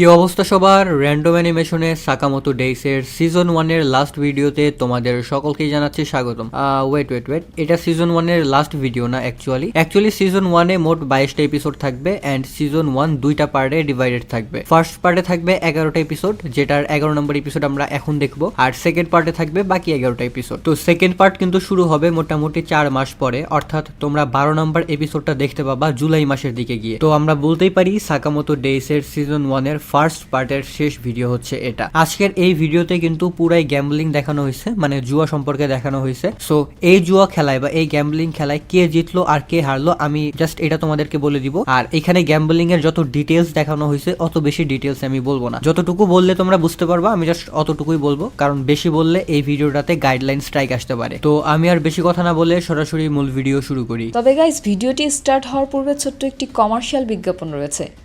কি অবস্থা সবার? র্যান্ডম অ্যানিমেশনে সাকামতো ডেইসের সিজন ওয়ানের লাস্ট ভিডিওতে তোমাদের সকলকেই জানাচ্ছি স্বাগতম। ওয়েট ওয়েট ওয়েট এটা সিজন ওয়ানের লাস্ট ভিডিও না অ্যাকচুয়ালি অ্যাকচুয়ালি সিজন ওয়ানে মোট বাইশটা এপিসোড থাকবে অ্যান্ড সিজন ওয়ান দুইটা পার্টে ডিভাইডেড থাকবে। ফার্স্ট পার্টে থাকবে এগারোটা এপিসোড যেটার এগারো নম্বর এপিসোড আমরা এখন দেখব। আর সেকেন্ড পার্টে থাকবে বাকি এগারোটা এপিসোড তো সেকেন্ড পার্ট কিন্তু শুরু হবে মোটামুটি চার মাস পরে, অর্থাৎ তোমরা বারো নম্বর এপিসোডটা দেখতে পাবা জুলাই মাসের দিকে গিয়ে। তো আমরা বলতেই পারি সাকামতো ডেইসের সিজন ওয়ানের ফার্স্ট পার্টের শেষ ভিডিও হচ্ছে এটা। আজকের এই ভিডিওতে কিন্তু পুরাই গ্যাম্বলিং দেখানো হয়েছে মানে জুয়া সম্পর্কে দেখানো হয়েছে। সো এই জুয়া খেলায় বা এই গ্যাম্বলিং খেলায় কে জিতলো আর কে হারলো, আমি জাস্ট এটা তোমাদেরকে বলে দিব। আর এখানে গ্যাম্বলিং এর যত ডিটেলস দেখানো হয়েছে, অত বেশি ডিটেলস আমি বলব না। যতটুকু বললে তোমরা বুঝতে পারবা, আমি জাস্ট অতটুকুই বলব। কারণ বেশি বললে এই ভিডিওটাতে গাইডলাইন স্ট্রাইক আসতে পারে। তো আমি আর বেশি কথা না বলে সরাসরি মূল ভিডিও শুরু করি। তবে গাইজ ভিডিওটি স্টার্ট হওয়ার পূর্বে ছোট্ট একটি কমার্শিয়াল বিজ্ঞাপন রয়েছে।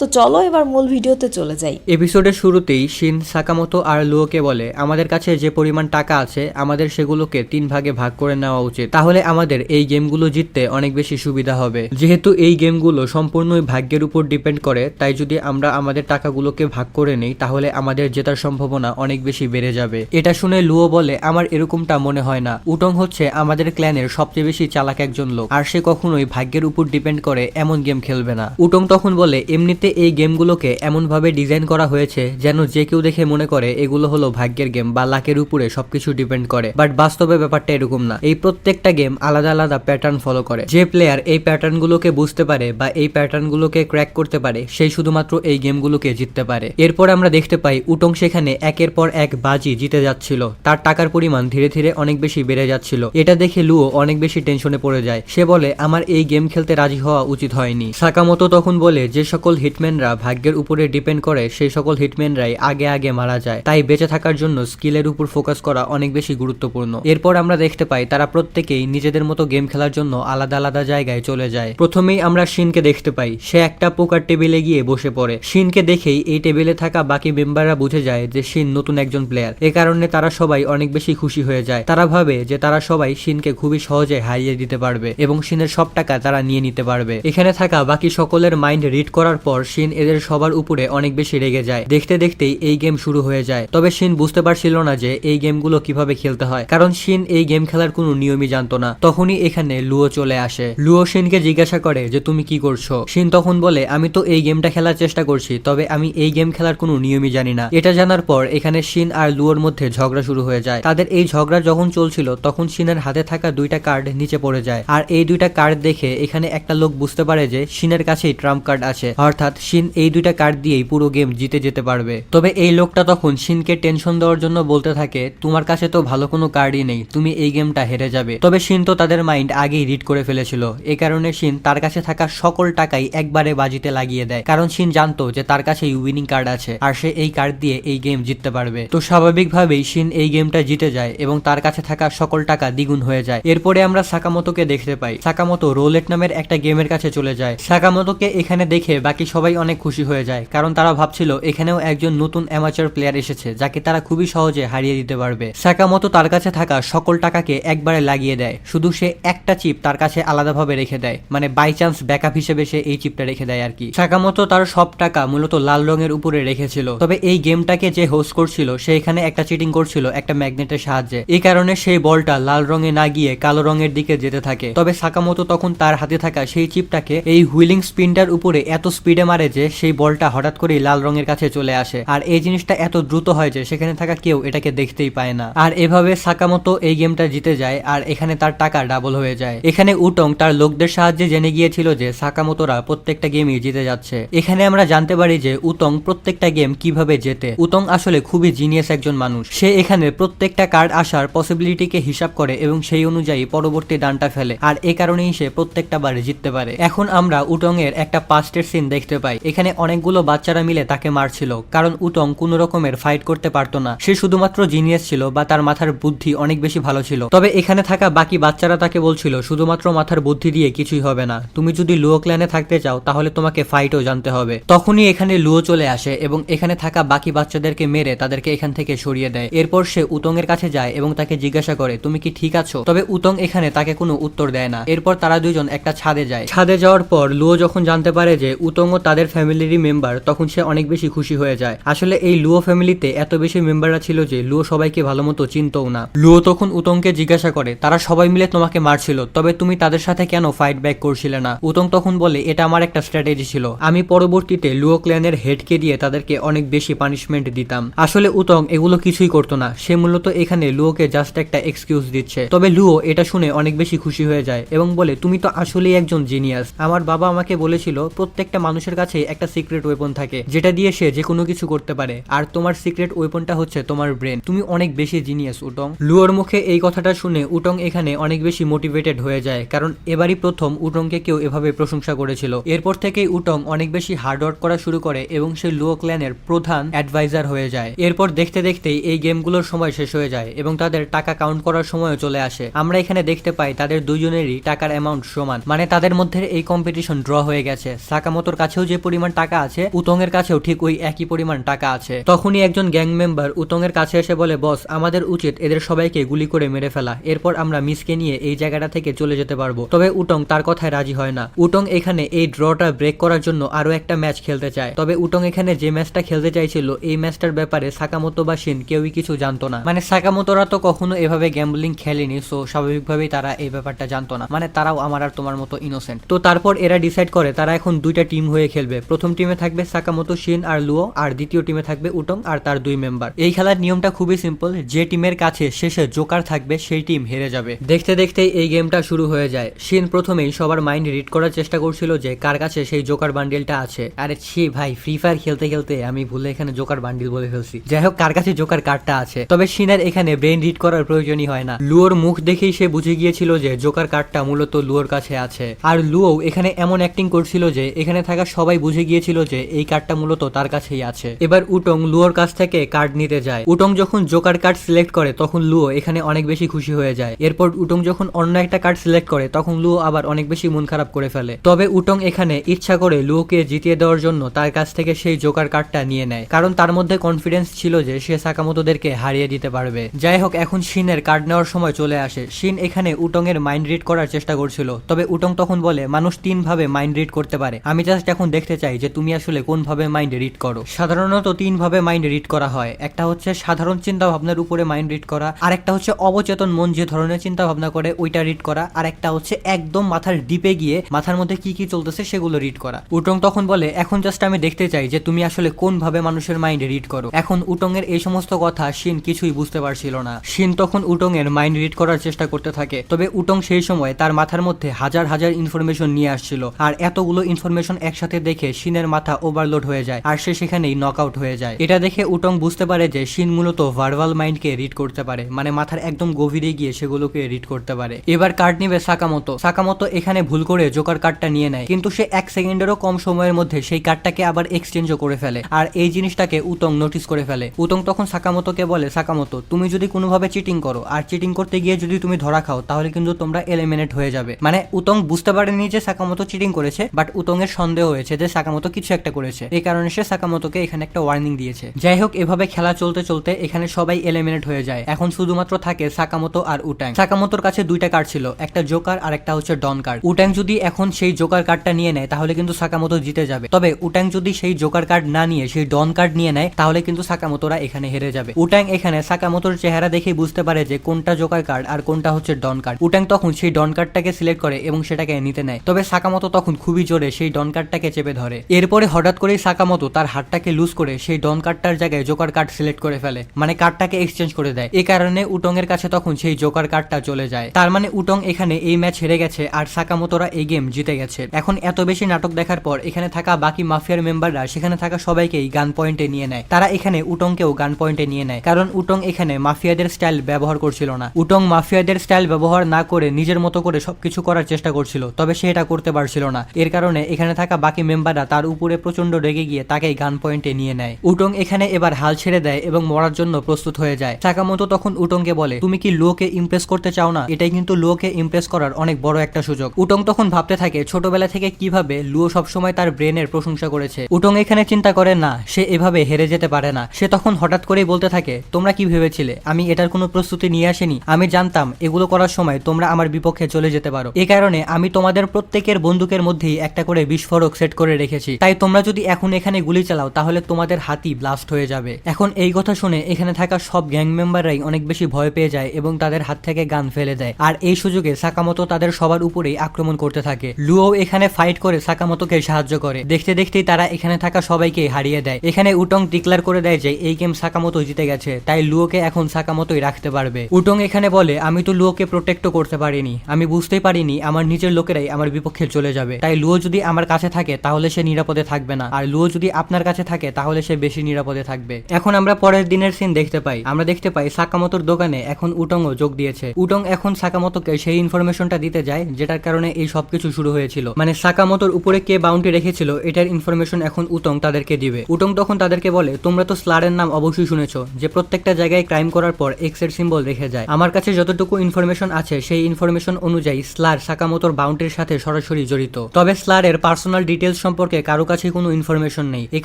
তো চলো এবার মূল ভিডিওতে চলে যাই। এপিসোডের শুরুতেই শিন সাকামতো আর লুয়োকে বলে, আমাদের কাছে যে পরিমাণ টাকা আছে, আমাদের সেগুলোকে তিন ভাগে ভাগ করে নেওয়া উচিত। তাহলে আমাদের এই গেমগুলো জিততে অনেক বেশি সুবিধা হবে। যেহেতু এই গেমগুলো সম্পূর্ণই ভাগ্যের উপর ডিপেন্ড করে, তাই যদি আমরা আমাদের টাকাগুলোকে ভাগ করে নেই, তাহলে আমাদের জেতার সম্ভাবনা অনেক বেশি বেড়ে যাবে। এটা শুনে লুয়ো বলে, আমার এরকমটা মনে হয় না। উটং হচ্ছে আমাদের ক্ল্যানের সবচেয়ে বেশি চালাক একজন লোক, আর সে কখনোই ভাগ্যের উপর ডিপেন্ড করে এমন গেম খেলবে না। উটং তখন বলে এমনিতে এই গেমগুলোকে এমনভাবে ডিজাইন করা হয়েছে যেন যে কেউ দেখে মনে করে এগুলো হলো ভাগ্যের গেম বা লাকের উপরে সবকিছু ডিপেন্ড করে। বাট বাস্তবে ব্যাপারটা এরকম না। এই প্রত্যেকটা গেম আলাদা আলাদা প্যাটার্ন ফলো করে। যে প্লেয়ার এই প্যাটার্নগুলোকে বুঝতে পারে বা এই প্যাটার্নগুলোকে ক্র্যাক করতে পারে, সেই শুধুমাত্র এই গেমগুলোকে জিততে পারে। এরপর আমরা দেখতে পাই উটং সেখানে একের পর এক বাজি জিতে যাচ্ছিল। তার টাকার পরিমাণ ধীরে ধীরে অনেক বেশি বেড়ে যাচ্ছিল। এটা দেখে লুও অনেক বেশি টেনশনে পড়ে যায়। সে বলে, আমার এই গেম খেলতে রাজি হওয়া উচিত হয়নি। সাকামতো তখন বলে, যে সকল হিটম্যানরা ভাগ্যের উপরে ডিপেন্ড করে, সেই সকল হিটম্যানরাই আগে আগে মারা যায়। তাই বেঁচে থাকার জন্য স্কিলের উপর ফোকাস করা অনেক বেশি গুরুত্বপূর্ণ। এরপর আমরা দেখতে পাই, তারা প্রত্যেকেই নিজেদের মতো গেম খেলার জন্য আলাদা আলাদা জায়গায় চলে যায়। প্রথমেই আমরা শিনকে দেখতে পাই। সে একটা পোকার টেবিলে গিয়ে বসে পড়ে। শিনকে দেখেই এই টেবিলে থাকা বাকি মেম্বাররা বুঝে যায় যে শিন নতুন একজন প্লেয়ার। এ কারণে তারা সবাই অনেক বেশি খুশি হয়ে যায়। তারা ভাবে যে তারা সবাই শিনকে খুবই সহজে হারিয়ে দিতে পারবে এবং শিনের সব টাকা তারা নিয়ে নিতে পারবে। এখানে থাকা বাকি সকলের মাইন্ড রিড করার পর শিন এদের সবার উপরে অনেক বেশি রেগে যায়। দেখতে দেখতেই এই গেম শুরু হয়ে যায়। তবে শিন বুঝতে পারছিল না যে এই গেমগুলো কীভাবে খেলতে হয়। কারণ শিন এই গেম খেলার কোনো নিয়মই জানতো না। তখনই এখানে লুয়ো চলে আসে। লুয়ো শিনকে জিজ্ঞাসা করে যে, তুমি কি করছ? শিন তখন বলে, আমি তো এই গেমটা খেলার চেষ্টা করছি, তবে আমি এই গেম খেলার কোনো নিয়মই জানি না। এটা জানার পর এখানে শিন আর লুয়োর মধ্যে ঝগড়া শুরু হয়ে যায়। তাদের এই ঝগড়া যখন চলছিল, তখন শিনের হাতে থাকা দুইটা কার্ড নিচে পড়ে যায়। আর এই দুইটা কার্ড দেখে এখানে একটা লোক বুঝতে পারে যে, শিনের কাছেই ট্রাম্প কার্ড আছে। অর্থাৎ শিন এই দুইটা কার্ড দিয়েই পুরো গেম জিতে যেতে পারবে। তবে এই লোকটা তখন শিনকে টেনশন দেওয়ার জন্য বলতে থাকে, তোমার কাছে তো ভালো কোনো কার্ডই নেই, তুমি এই গেমটা হেরে যাবে। তবে শিন তো তাদের মাইন্ড আগেই রিড করে ফেলেছিল। এ কারণে শিন তার কাছে থাকা সকল টাকাই একবারে বাজিতে লাগিয়ে দেয়, কারণ শিন জানতো যে তার কাছে উইনিং কার্ড আছে, আর সে এই কার্ড দিয়ে এই গেম জিততে পারবে। তো স্বাভাবিকভাবেই শিন এই গেমটা জিতে যায় এবং তার কাছে থাকা সকল টাকা দ্বিগুণ হয়ে যায়। এরপরে আমরা সাকামতোকে দেখতে পাই। সাকামতো রোলেট নামের একটা গেমের কাছে চলে যায়। সাকামতোকে এখানে দেখে বাকি সবাই সবাই অনেক খুশি হয়ে যায়। কারণ তারা ভাবছিল, এখানেও একজন নতুন অ্যামাচার প্লেয়ার এসেছে, যাকে তারা খুবই সহজে হারিয়ে দিতে পারবে। সাকামতো তার কাছে থাকা সকল টাকাকে একবারে লাগিয়ে দেয়। শুধু সে একটা চিপ তার কাছে আলাদাভাবে রেখে দেয়। মানে বাই চান্স ব্যাকআপ হিসেবে সে এই চিপটা রেখে দেয় আর কি। সাকামতো তার সব টাকা মূলত লাল রঙের উপরে রেখেছিল। তবে এই গেমটাকে যে হোস্ট করছিল, সে এখানে একটা চিটিং করছিল একটা ম্যাগনেটের সাহায্যে। এই কারণে সেই বলটা লাল রঙে না গিয়ে কালো রঙের দিকে যেতে থাকে। তবে সাকামতো তখন তার হাতে থাকা সেই চিপটাকে এই হুইলিং স্পিনটার উপরে এত স্পিডে মারে যে সেই বলটা হঠাৎ করেই লাল রঙের কাছে চলে আসে। আর এই জিনিসটা এত দ্রুত হয় যে সেখানে থাকা কেউ এটাকে দেখতেই পায় না। আর এভাবে সাকামতো এই গেমটা জিতে যায় আর এখানে তার টাকা ডাবল হয়ে যায়। এখানে উটং তার লোকদের সাহায্যে জেনে গিয়েছিল যে সাকামতোরা প্রত্যেকটা গেমই জিতে যাচ্ছে। এখানে আমরা জানতে পারি যে উতং প্রত্যেকটা গেম কীভাবে জেতে। উতং আসলে খুবই জিনিয়াস একজন মানুষ। সে এখানে প্রত্যেকটা কার্ড আসার পসিবিলিটিকে হিসাব করে এবং সেই অনুযায়ী পরবর্তী দানটা ফেলে। আর এ কারণেই সে প্রত্যেকটা বারে জিততে পারে। এখন আমরা উটং এর একটা পাস্টের সিন দেখতে পাই এখানে অনেকগুলো বাচ্চারা মিলে তাকে মারছিল, কারণ উটং কোনো রকমের ফাইট করতে পারতো না। সে শুধুমাত্র জিনিয়াস ছিল বা তার মাথার বুদ্ধি অনেক বেশি ভালো ছিল। তবে এখানে থাকা বাকি বাচ্চারা তাকে বলছিল, শুধুমাত্র মাথার বুদ্ধি দিয়ে কিছুই হবে না। তুমি যদি লুয়ো ক্ল্যানে থাকতে চাও, তাহলে তোমাকে ফাইটও জানতে হবে। তখনই এখানে লুয়ো চলে আসে এবং এখানে থাকা বাকি বাচ্চাদেরকে মেরে তাদেরকে এখান থেকে সরিয়ে দেয়। এরপর সে উতং এর কাছে যায় এবং তাকে জিজ্ঞাসা করে, তুমি কি ঠিক আছো? তবে উতং এখানে তাকে কোনো উত্তর দেয় না। এরপর তারা দুইজন একটা ছাদে যায়। ছাদে যাওয়ার পর লুয়ো যখন জানতে পারে যে উতং ও তাদের ফ্যামিলিরই মেম্বার, তখন সে অনেক বেশি খুশি হয়ে যায়। আসলে এই লুয়ো ফ্যামিলিতে এত বেশি মেম্বাররা ছিল যে লুয়ো সবাইকে ভালো মতো চিনতও না। লুয়ো তখন উতংকে জিজ্ঞাসা করে, তারা সবাই মিলে তোমাকে মারছিল, তবে তুমি তাদের সাথে কেন ফাইট ব্যাক করছিলে না? উতং তখন বলে, এটা আমার একটা স্ট্র্যাটেজি ছিল। আমি পরবর্তীতে লুয়ো ক্ল্যানের হেডকে দিয়ে তাদেরকে অনেক বেশি পানিশমেন্ট দিতাম। আসলে উতং এগুলো কিছুই করতো না। সে মূলত এখানে লুয়োকে জাস্ট একটা এক্সকিউজ দিচ্ছে। তবে লুয়ো এটা শুনে অনেক বেশি খুশি হয়ে যায় এবং বলে, তুমি তো আসলেই একজন জিনিয়াস আমার বাবা আমাকে বলেছিল, প্রত্যেকটা মানুষের কাছে একটা সিক্রেট ওয়েপন থাকে, যেটা দিয়ে সে যে কোনো কিছু করতে পারে। আর তোমার সিক্রেট ওয়েপনটা হচ্ছে তোমার ব্রেন তুমি অনেক বেশি জিনিয়াস উটং। লুয়োর মুখে এই কথাটা শুনে উটং এখানে অনেক বেশি মোটিভেটেড হয়ে যায়, কারণ এবারই প্রথম উটংকে কেউ এভাবে প্রশংসা করেছিল। এরপর থেকেই উটং অনেক বেশি হার্ড ওয়ার্ক করা শুরু করে এবং সে লুয়ো ক্ল্যানের প্রধান অ্যাডভাইজার হয়ে যায়। এরপর দেখতে দেখতেই এই গেমগুলোর সময় শেষ হয়ে যায় এবং তাদের টাকা কাউন্ট করার সময়ও চলে আসে। আমরা এখানে দেখতে পাই তাদের দুইজনেরই টাকার অ্যামাউন্ট সমান মানে তাদের মধ্যে এই কম্পিটিশন ড্র হয়ে গেছে। সাকামোতোর কাছেও যে পরিমাণ টাকা আছে উতং এর কাছেও ঠিক ওই একই পরিমাণ টাকা আছে। তখনই একজন গ্যাং মেম্বার উতং এর কাছে এসে বলে, বস, আমাদের উচিত এদের সবাইকে গুলি করে মেরে ফেলা। এরপর আমরা মিসকে নিয়ে এই জায়গাটা থেকে চলে যেতে পারব। তবে উটং তার কথায় রাজি হয় না। উটং এখানে এই ড্রটা ব্রেক করার জন্য আরও একটা ম্যাচ খেলতে চায়। তবে উটং এখানে যে ম্যাচটা খেলতে চাইছিল, এই ম্যাচটার ব্যাপারে সাকামতো বা শিন কেউই কিছু জানতো না। মানে সাকামতোরা তো কখনো এভাবে গ্যাম্বলিং খেলেনি, সো স্বাভাবিকভাবেই তারা এই ব্যাপারটা জানতো না। মানে তারাও আমার আর তোমার মতো ইনোসেন্ট তো তারপর এরা ডিসাইড করে, তারা এখন দুইটা টিম হয়ে খেলবে। প্রথম টিমে থাকবে সাকামতো, শিন আর লুও, আর দ্বিতীয় টিমে থাকবে উটং আর তার দুই মেম্বার এই খেলার নিয়মটা খুবই সিম্পল যে টিমের কাছে শেষে জোকার থাকবে, সেই টিম হেরে যাবে। দেখতে দেখতে এই গেমটা শুরু হয়ে যায়। শিন প্রথমেই সবার মাইন্ড রিড করার চেষ্টা করছিল যে কার কাছে সেই জোকার বান্ডিলটা আছে। আরে ছি ভাই ফ্রি ফায়ার খেলতে খেলতে আমি ভুলে এখানে জোকার বান্ডিল বলে ফেলছি। যাই হোক, কার কাছে জোকার কার্ডটা আছে? তবে শিনের এখানে ব্রেন রিড করার প্রয়োজনই হয় না। লুয়োর মুখ দেখেই সে বুঝে গিয়েছিল যে জোকার কার্ডটা মূলত লুয়োর কাছে আছে। আর লুও এখানে এমন অ্যাক্টিং করছিল যে এখানে থাকা সবাই বুঝে গিয়েছিল যে এই কার্ডটা মূলত তার কাছেই আছে। এবার উটং লুয়োর কাছ থেকে কার্ড নিতে যায়। উটং যখন জোকার কার্ড সিলেক্ট করে, তখন লুও এখানে অনেক বেশি খুশি হয়ে যায়। এরপর উটং যখন অন্য একটা কার্ড সিলেক্ট করে, তখন লুও আবার অনেক বেশি মন খারাপ করে ফেলে। তবে উটং এখানে ইচ্ছা করে লুওকে জিতিয়ে দেওয়ার জন্য তার কাছ থেকে সেই জোকার কার্ডটা নিয়ে নেয়। কারণ তার মধ্যে কনফিডেন্স ছিল যে সে সাকামতোদেরকে হারিয়ে দিতে পারবে। যাই হোক, এখন শিনের কার্ড নেওয়ার সময় চলে আসে। শিন এখানে উটং এর মাইন্ড রিড করার চেষ্টা করছিল। তবে উটং তখন বলে, মানুষ তিন ভাবে মাইন্ড রিড করতে পারে। আমি জাস্ট এখন দেখতে চাই যে তুমি আসলে কোন ভাবে মাইন্ড রিড করো। সাধারণত তিন ভাবে মাইন্ড রিড করা হয়। একটা হচ্ছে সাধারণ চিন্তা ভাবনার উপরে মাইন্ড রিড করা আর একটা হচ্ছে অবচেতন মন যে ধরনের চিন্তা ভাবনা করে ওইটা রিড করা আর একটা হচ্ছে একদম মাথার ডিপে গিয়ে মাথার মধ্যে কি কি চলতেছে সেগুলো রিড করা। উটং তখন বলে, এখন জাস্ট আমি দেখতে চাই যে তুমি আসলে কোন ভাবে মানুষের মাইন্ড রিড করো। এখন উটং এর এই সমস্ত কথা শিন কিছুই বুঝতে পারছিল না। শিন তখন উটং এর মাইন্ড রিড করার চেষ্টা করতে থাকে। তবে উটং সেই সময় তার মাথার মধ্যে হাজার হাজার ইনফরমেশন নিয়ে আসছিল। আর এতগুলো ইনফরমেশন একসাথে দেখে শিনের মাথা ওভারলোড হয়ে যায়, আর সে সেখানেই নক আউট হয়ে যায়। এটা দেখে উটং বুঝতে পারে যে শিন মূলত ভার্বাল মাইন্ডকে রিড করতে পারে মানে মাথার একদম গভীরে গিয়ে সেগুলোকে রিড করতে পারে। এবার কার্ড নিবে সাকামতো সাকামতো এখানে ভুল করে জোকার কার্ডটা নিয়ে নেয়, কিন্তু সে এক সেকেন্ডেরও কম সময়ের মধ্যে সেই কার্ডটাকে আবার এক্সচেঞ্জও করে ফেলে, আর এই জিনিসটাকে উতং নোটিস করে ফেলে। উতং তখন সাকামতোকে বলে সাকামতো তুমি যদি কোনোভাবে চিটিং করো, আর চিটিং করতে গিয়ে যদি তুমি ধরা খাও, তাহলে কিন্তু তোমরা এলিমিনেট হয়ে যাবে। মানে উতং বুঝতে পারেনি যে সাকামতো চিটিং করেছে বাট উতং এর সন্দেহ হয়েছে। পেয়েছে যে সাকামতো কিছু একটা করেছে। এই কারণে সে সাকামতোকে এখানে একটা ওয়ার্নিং দিয়েছে। যাই হোক এভাবে খেলা চলতে চলতে এখানে সবাই এলিমিনেট হয়ে যায়। এখন শুধুমাত্র থাকে সাকামতো আর উটাং সাকামতোর কাছে দুইটা কার্ড ছিল, একটা জোকার আর একটা হচ্ছে ডন কার্ড উটাং যদি এখন সেই জোকার কার্ডটা নিয়ে নেয়, তাহলে কিন্তু সাকামতো জিতে যাবে। তবে উটাং যদি সেই জোকার কার্ড না নিয়ে, সেই ডন কার্ড নিয়ে নেয়, তাহলে কিন্তু সাকামতোরা এখানে হেরে যাবে। উটাং এখানে সাকামতোর চেহারা দেখেই বুঝতে পারে যে কোনটা জোকার কার্ড আর কোনটা হচ্ছে ডন কার্ড উটাং তখন সেই ডন কার্ডটাকে সিলেক্ট করে এবং সেটাকে নিতে নেয়। তবে সাকামতো তখন খুবই জোরে সেই ডন কার্ডটাকে চেপে ধরে। এরপরে হঠাৎ করেই সাকামতো তার হাতটাকে লুজ করে সেই ডন কার্ডটার জায়গায় জোকার কার্ড সিলেক্ট করে ফেলে। মানে কার্ডটাকে এক্সচেঞ্জ করে দেয়। এই কারণে উটং এর কাছে তখন সেই জোকার কার্ডটা চলে যায়। তার মানে উটং এখানে এই ম্যাচ হেরে গেছে আর সাকামতোরা এই গেম জিতে গেছে। এখন এত বেশি নাটক দেখার পর এখানে থাকা বাকি মাফিয়ার মেম্বাররা সেখানে থাকা সবাইকেই গান পয়েন্টে নিয়ে নেয়। তারা এখানে উটংকেও গান পয়েন্টে নিয়ে নেয়। কারণ উটং এখানে মাফিয়াদের স্টাইল ব্যবহার করছিল না। উটং মাফিয়াদের স্টাইল ব্যবহার না করে নিজের মতো করে সবকিছু করার চেষ্টা করছিল, তবে সে এটা করতে পারছিল না। এর কারণে এখানে থাকা বাকি মেম্বাররা তার উপরে প্রচণ্ড রেগে গিয়ে তাকেই গান পয়েন্টে নিয়ে নেয়। উটং এখানে এবার হাল ছেড়ে দেয় এবং মরার জন্য প্রস্তুত হয়ে যায়। সাকামতো তখন উটংকে বলে, তুমি কি লোকে ইমপ্রেস করতে চাও না? এটাই কিন্তু লোকে ইমপ্রেস করার অনেক বড় একটা সুযোগ। উটং তখন ভাবতে থাকে, ছোটবেলা থেকে কীভাবে লুও সবসময় তার ব্রেনের প্রশংসা করেছে? উটং এখানে চিন্তা করে, না, সে এভাবে হেরে যেতে পারে না। সে তখন হঠাৎ করেই বলতে থাকে, তোমরা কি ভেবেছিলে? আমি এটার কোনো প্রস্তুতি নিয়ে আসিনি। আমি জানতাম এগুলো করার সময় তোমরা আমার বিপক্ষে চলে যেতে পারো। এই কারণে আমি তোমাদের প্রত্যেকের বন্দুকের মধ্যেই একটা করে বিস্ফোরক সেট করে রেখেছি। তাই তোমরা যদি এখন এখানে গুলি চালাও, তাহলে তোমাদের হাতি ব্লাস্ট হয়ে যাবে। এখন এই কথা শুনে এখানে থাকা সব গ্যাং মেম্বাররাই অনেক বেশি ভয় পেয়ে যায় এবং তাদের হাত থেকে গান ফেলে দেয়। আর এই সুযোগে সাকামতো তাদের সবার উপরেই আক্রমণ করতে থাকে। লুও এখানে ফাইট করে সাকামতোকে সাহায্য করে। দেখতে দেখতেই তারা এখানে থাকা সবাইকে হারিয়ে দেয়। এখানে উটং ডিক্লার করে দেয় যে এই গেম সাকামতো জিতে গেছে। তাই লুওকে এখন সাকামতোই রাখতে পারবে। উটং এখানে বলে, আমি তো লুওকে প্রোটেক্টও করতে পারিনি। আমি বুঝতেই পারিনি, আমার নিজের লোকেরাই আমার বিপক্ষে চলে যাবে। তাই লুও যদি আমার কাছে থাকে তাহলে সে নিরাপদে থাকবে না। আর লুও যদি আপনার কাছে থাকে, তাহলে সে বেশি নিরাপদে থাকবে। এখন আমরা পরের দিনের সিন দেখতে পাই। আমরা দেখতে পাই সাকামতোর দোকানে এখন উটংও যোগ দিয়েছে। উটং এখন সাকামতোকে সেই ইনফরমেশনটা দিতে যায়, যেটার কারণে এই সবকিছু শুরু হয়েছিল। মানে সাকামতোর উপরে কে বাউন্টি রেখেছিল, এটার ইনফরমেশন এখন উটং তাদেরকে দিবে। উটং তখন তাদেরকে বলে, তোমরা তো স্লারের নাম অবশ্যই শুনেছো, যে প্রত্যেকটা জায়গায় ক্রাইম করার পর এক্সের সিম্বল রেখে যায়। আমার কাছে যতটুকু ইনফরমেশন আছে, সেই ইনফরমেশন অনুযায়ী স্লার সাকামতোর বাউন্টির সাথে সরাসরি জড়িত। তবে স্লারের পার্সোনাল ডিটেলস সম্পর্কে কারও কাছে কোনো ইনফরমেশন নেই। এই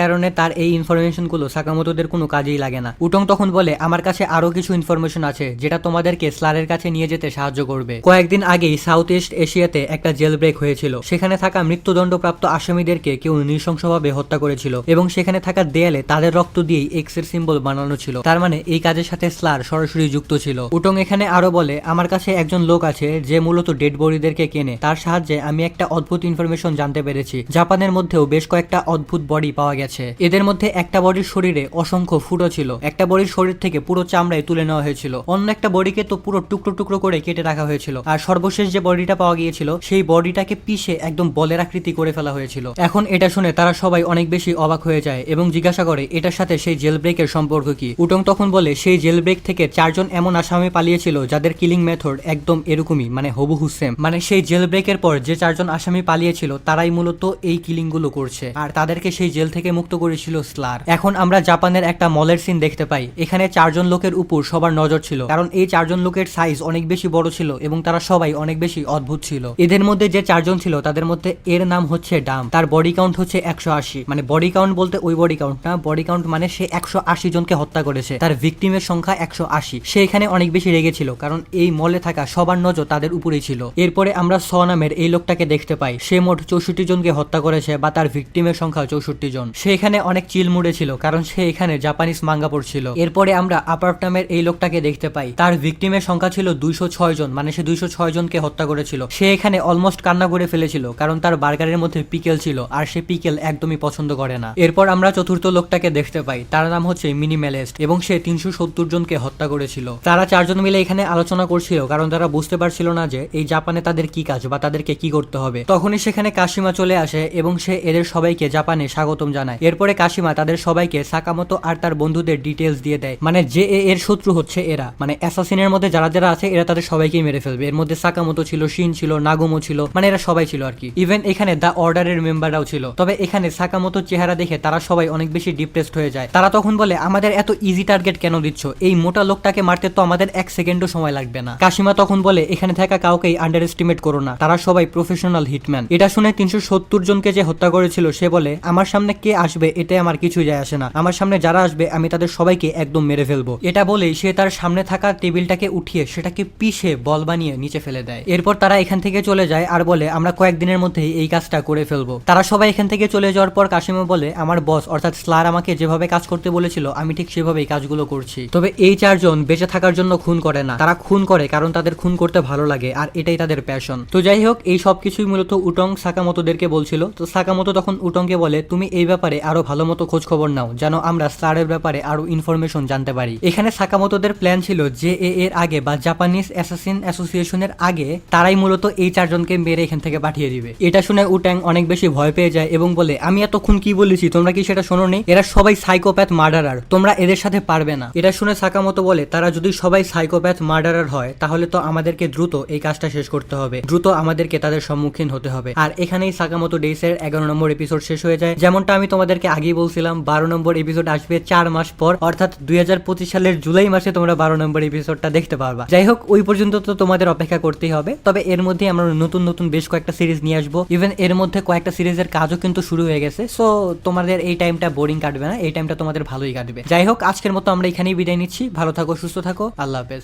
কারণে তার এই ইনফরমেশনগুলো সাকামতোদের কোনো কাজেই লাগে না। উটং তখন বলে, আমার কাছে আরও কিছু ইনফরমেশন আছে, যেটা তোমাদেরকে স্লারের কাছে নিয়ে যেতে সাহায্য করবে। কয়েকদিন আগেই সাউথ ইস্ট এশিয়াতে একটা জেল ব্রেক হয়েছিল। সেখানে থাকা মৃত্যুদণ্ডপ্রাপ্ত আসামিদেরকে কেউ নৃশংসভাবে হত্যা করেছিল এবং সেখানে থাকা দেয়ালে তাদের রক্ত দিয়েই এক্সের সিম্বল বানানো ছিল। তার মানে এই কাজের সাথে স্লার সরাসরি যুক্ত ছিল। উটং এখানে আরও বলে, আমার কাছে একজন লোক আছে, যে মূলত ডেড বডিদেরকে কেনে। তার সাহায্যে আমি একটা অদ্ভুত ইনফরমেশন জানতে পেরেছি। জাপানের মধ্যেও বেশ কয়েকটা অদ্ভুত বডি পাওয়া গেছে। এদের মধ্যে একটা বডির শরীরে অসংখ্য ফুটো ছিল। একটা বডির শরীর থেকে পুরো চামড়ায় তুলে নেওয়া হয়েছিল। অন্য একটা বডিকে তো পুরো টুকরো টুকরো করে কেটে রাখা হয়েছিল। আর সর্বশেষ যে বডিটা পাওয়া গিয়েছিল, সেই বডিটাকে পিষে একদম বলের আকৃতি করে ফেলা হয়েছিল। এখন এটা শুনে তারা সবাই অনেক বেশি অবাক হয়ে যায় এবং জিজ্ঞাসা করে, এটার সাথে সেই জেল ব্রেকের সম্পর্ক কি? উটং তখন বলে, সেই জেল ব্রেক থেকে চারজন এমন আসামি পালিয়েছিল যাদের কিলিং মেথড একদম এরকমই মানে হবুহু সেম মানে সেই জেল ব্রেকের পর যে চারজন আসামি পালিয়েছিল, তারাই মূলত এই কিলিংগুলো করছে। আর তাদেরকে সেই জেল থেকে মুক্ত করেছিল স্লার। এখন আমরা জাপানের একটা মলের সিন দেখতে পাই। এখানে চারজন লোকের উপর সবার নজর ছিল। কারণ এই চারজন লোকের সাইজ অনেক বেশি বড় ছিল এবং তারা সবাই অনেক বেশি অদ্ভুত ছিল। এদের মধ্যে যে চারজন ছিল, তাদের মধ্যে এর নাম হচ্ছে ডাম। তার বডি কাউন্ট হচ্ছে একশো আশি। মানে বডি কাউন্ট বলতে ওই বডি কাউন্ট না বডি কাউন্ট মানে সে একশো আশি জনকে হত্যা করেছে। তার ভিকটিমের সংখ্যা একশো আশি। সে এখানে অনেক বেশি রেগেছিল কারণ এই মলে থাকা সবার নজর তাদের উপরেই ছিল। এরপরে আমরা স নামের এই লোকটাকে দেখতে পাই। সে মোট চৌষট্টি জনকে হত্যা করেছে বা তার ভিকটিমের সংখ্যা চৌষট্টি জন। সে এখানে অনেক চিল মুডে ছিল, কারণ সে এখানে জাপানিজ মাঙ্গা পড়ছিল। এরপরে আমরা আপার নামের এই লোকটাকে দেখতে পাই। তার ভিকটিমের সংখ্যা ছিল দুইশো ছয় জন মানে সে দুইশো ছয় জনকে হত্যা করেছিল। সে এখানে অলমোস্ট কান্না করে ফেলেছিল, কারণ তার বার্গারের মধ্যে পিকেল ছিল, আর সে পিকেল একদমই পছন্দ করে না। এরপর আমরা চতুর্থ লোকটাকে দেখতে পাই, তার নাম হচ্ছে মিনি মিনিমেলেস্ট এবং সে তিনশো সত্তর জনকে হত্যা করেছিল। তারা চারজন মিলে এখানে আলোচনা করছিল, কারণ তারা বুঝতে পারছিল না যে এই জাপানে তাদের কি কাজ বা তাদেরকে কি করতে হবে। তখনই সেখানে কাশিমা চলে আসে এবং সে এদের সবাইকে জাপানে স্বাগতম জানায়। এরপরে কাশিমা তাদের সবাইকে সাকামতো আর তার বন্ধুদের ডিটেলস দিয়ে দেয়। মানে যে এর শত্রু হচ্ছে এরা। মানে অ্যাসাসিনের মধ্যে যারা যারা আছে, এরা তাদের সবাইকেই মেরে ফেলবে। এর মধ্যে সাকামতো ছিল, শিন ছিল, নাগুমো ছিল মানে এরা সবাই ছিল আর কি। ইভেন এখানে দা অর্ডারের মেম্বাররাও ছিল। তবে এখানে সাকামতোর চেহারা দেখে তারা সবাই অনেক বেশি ডিপ্রেসড হয়ে যায়। তারা তখন বলে, আমাদের এত ইজি টার্গেট কেন দিচ্ছ? এই মোটা লোকটাকে মারতে তো আমাদের এক সেকেন্ডও সময় লাগবে না। কাশিমা তখন বলে, এখানে থাকা কাউকেই আন্ডার এস্টিমেট করো না। তারা সবাই প্রফেশনাল হিটম্যান এটা শুনে তিনশো সত্তর জনকে পুলিশকে যে হত্যা করেছিল সে বলে, আমার সামনে কে আসবে এতে আমার কিছু যায় আসে না। আমার সামনে যারা আসবে, আমি তাদের সবাইকে একদম মেরে ফেলব। এটা বলেই সে তার সামনে থাকা টেবিলটাকে উঠিয়ে সেটাকে পিষে বল বানিয়ে নিচে ফেলে দেয়। এরপর তারা এখান থেকে চলে যায় আর বলে, আমরা কয়েকদিনের মধ্যেই এই কাজটা করে ফেলব। তারা সবাই এখান থেকে চলে যাওয়ার পর কাশিমও বলে, আমার বস, অর্থাৎ স্লার আমাকে যেভাবে কাজ করতে বলেছিল, আমি ঠিক সেভাবেই কাজগুলো করছি। তবে এই চারজন বেঁচে থাকার জন্য খুন করে না। তারা খুন করে কারণ তাদের খুন করতে ভালো লাগে আর এটাই তাদের প্যাশন তো যাই হোক, এই সবকিছুই মূলত উটং সাকামতোদেরকে বলছিল। তো সাকামতো তখন উটংকে বলে, তুমি এই ব্যাপারে আরও ভালো মতো খোঁজ খবর নাও, যেন আমরা স্লারের ব্যাপারে আরও ইনফরমেশন জানতে পারি। এখানে সাকামতোদের প্ল্যান ছিল যে এর আগে বা জাপানিজ অ্যাসাসিন অ্যাসোসিয়েশনের আগে তারাই মূলত এই চারজনকে মেরে এখান থেকে পাঠিয়ে দিবে। এটা শুনে উট্যাং অনেক বেশি ভয় পেয়ে যায় এবং বলে, আমি এতক্ষণ কি বলেছি? তোমরা কি সেটা শোনোনি? এরা সবাই সাইকোপ্যাথ মার্ডারার তোমরা এদের সাথে পারবে না। এটা শুনে সাকামতো বলে, তারা যদি সবাই সাইকোপ্যাথ মার্ডারার হয়, তাহলে তো আমাদেরকে দ্রুত এই কাজটা শেষ করতে হবে। দ্রুত আমাদেরকে তাদের সম্মুখীন হতে হবে। আর এখানেই সাকামতো ডেইসের এগারো নম্বর এপিসোড শেষ হয়ে যায়। যেমনটা আমি তোমাদেরকে আগেই বলছিলাম, বারো নম্বর এপিসোড আসবে চার মাস পর, অর্থাৎ দুই হাজার পঁচিশ সালের জুলাই মাসে তোমরা বারো নম্বর এপিসোডটা দেখতে পারবা। যাই হোক, ওই পর্যন্ত তো তোমাদের অপেক্ষা করতেই হবে। তবে এর মধ্যে আমরা নতুন নতুন বেশ কয়েকটা সিরিজ নিয়ে আসব। ইভেন এর মধ্যে কয়েকটা সিরিজের কাজও কিন্তু শুরু হয়ে গেছে। সো তোমাদের এই টাইমটা বোরিং কাটবে না। এই টাইমটা তোমাদের ভালোই কাটবে। যাই হোক, আজকের মতো আমরা এখানেই বিদায় নিচ্ছি। ভালো থাকো, সুস্থ থাকো। আল্লাহ হাফেজ।